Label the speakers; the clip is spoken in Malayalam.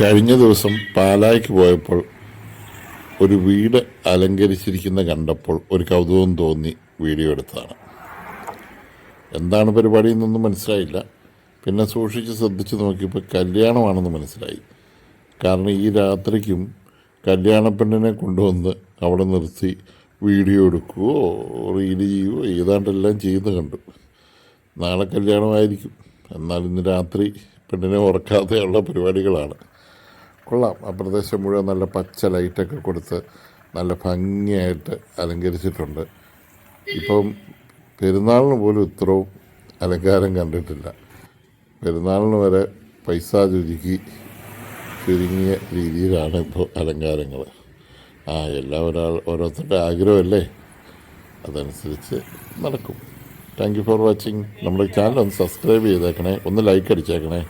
Speaker 1: കഴിഞ്ഞ ദിവസം പാലായ്ക്ക് പോയപ്പോൾ ഒരു വീട് അലങ്കരിച്ചിരിക്കുന്ന കണ്ടപ്പോൾ ഒരു കൗതുകം തോന്നി വീഡിയോ എടുത്തതാണ് എന്താണ് പരിപാടി എന്നൊന്നും മനസ്സിലായില്ല. പിന്നെ സൂക്ഷിച്ച് ശ്രദ്ധിച്ച് നോക്കിയപ്പോൾ കല്യാണമാണെന്ന് മനസ്സിലായി. കാരണം ഈ രാത്രിക്കും കല്യാണ പെണ്ണിനെ കൊണ്ടുവന്ന് അവിടെ നിർത്തി വീഡിയോ എടുക്കുകയോ റീൽ ചെയ്യുകയോ ഏതാണ്ടെല്ലാം ചെയ്യുന്ന കണ്ടു. നാളെ കല്യാണമായിരിക്കും. എന്നാൽ ഇന്ന് രാത്രി പെണ്ണിനെ ഉറക്കാതെയുള്ള പരിപാടികളാണ്. കൊള്ളാം. ആ പ്രദേശം മുഴുവൻ നല്ല പച്ച ലൈറ്റൊക്കെ കൊടുത്ത് നല്ല ഭംഗിയായിട്ട് അലങ്കരിച്ചിട്ടുണ്ട്. ഇപ്പം പെരുന്നാളിന് പോലും ഇത്രയും അലങ്കാരം കണ്ടിട്ടില്ല. പെരുന്നാളിന് വരെ പൈസ ചുരുക്കി ചുരുങ്ങിയ രീതിയിലാണ് ഇപ്പോൾ അലങ്കാരങ്ങൾ. ആ എല്ലാം ഒരാൾ ഓരോരുത്തരുടെ ആഗ്രഹമല്ലേ? അതനുസരിച്ച് നടക്കും. താങ്ക് യു ഫോർ വാച്ചിങ് നമ്മുടെ ചാനൽ ഒന്ന് സബ്സ്ക്രൈബ് ചെയ്തേക്കണേ. ഒന്ന് ലൈക്ക് അടിച്ചേക്കണേ.